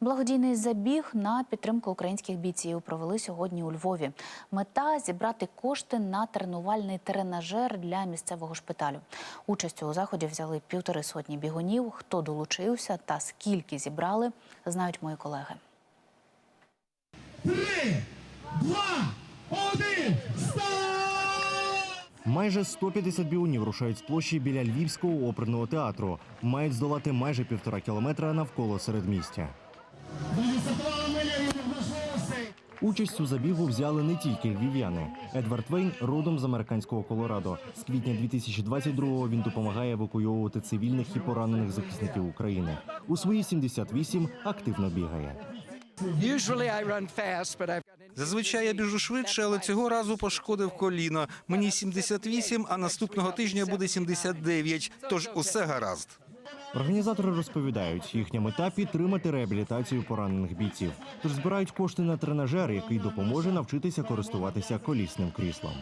Благодійний забіг на підтримку українських бійців провели сьогодні у Львові. Мета зібрати кошти на тренувальний тренажер для місцевого шпиталю. Участь у заході взяли півтори сотні бігунів. Хто долучився та скільки зібрали, знають мої колеги. Три, два, один! Майже 150 біунів рушають з площі біля Львівського оперного театру. Мають здолати майже півтора кілометра навколо середмістя. Участь у забігу взяли не тільки львів'яни. Едвард Вейн родом з американського Колорадо. З квітня 2022-го він допомагає евакуйовувати цивільних і поранених захисників України. У свої 78 активно бігає. Зазвичай я біжу швидше, але цього разу пошкодив коліно. Мені 78, а наступного тижня буде 79, Тож усе гаразд. Організатори розповідають, їхня мета підтримати реабілітацію поранених бійців. Тож збирають кошти на тренажер, який допоможе навчитися користуватися колісним кріслом.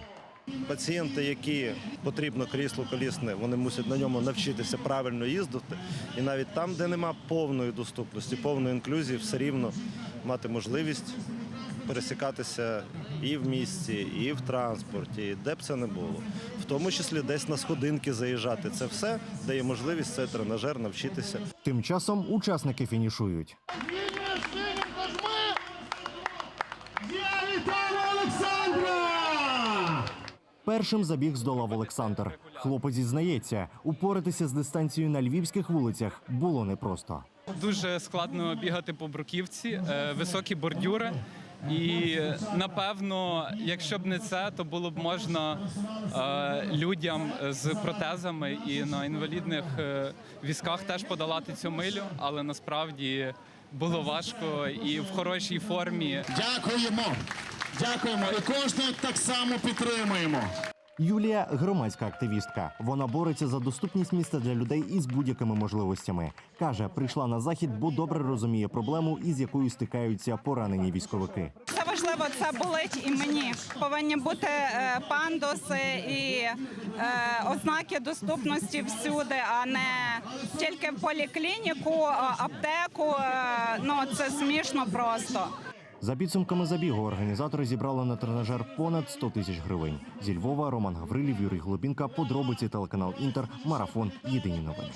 Пацієнти, які потрібно крісло колісне, вони мусять на ньому навчитися правильно їздити. І навіть там, де нема повної доступності, повної інклюзії, все рівно мати можливість пересікатися і в місті, і в транспорті, де б це не було. В тому числі десь на сходинки заїжджати. Це все дає можливість цей тренажер навчитися. Тим часом учасники фінішують. Першим забіг здолав Олександр. Хлопець зізнається, упоратися з дистанцією на львівських вулицях було непросто. Дуже складно бігати по бруківці, е, високі бордюри. І напевно, якщо б не це, то було б можна е, людям з протезами і на інвалідних е, візках теж подолати цю милю, але насправді було важко і в хорошій формі. Дякуємо! Дякуємо і кожного так само підтримуємо. Юлія громадська активістка. Вона бореться за доступність міста для людей із будь-якими можливостями. каже, прийшла на захід, бо добре розуміє проблему, із якою стикаються поранені військовики. Це важливо, це болить і мені. Повинні бути е, пандуси і е, ознаки доступності всюди, а не тільки в поліклініку, аптеку. Е, ну це смішно просто. За підсумками забігу організатори зібрали на тренажер понад 100 тисяч гривень. Зі Львова Роман Гаврилів, Юрій Глобінка, подробиці телеканал Інтер, марафон. Єдині новини.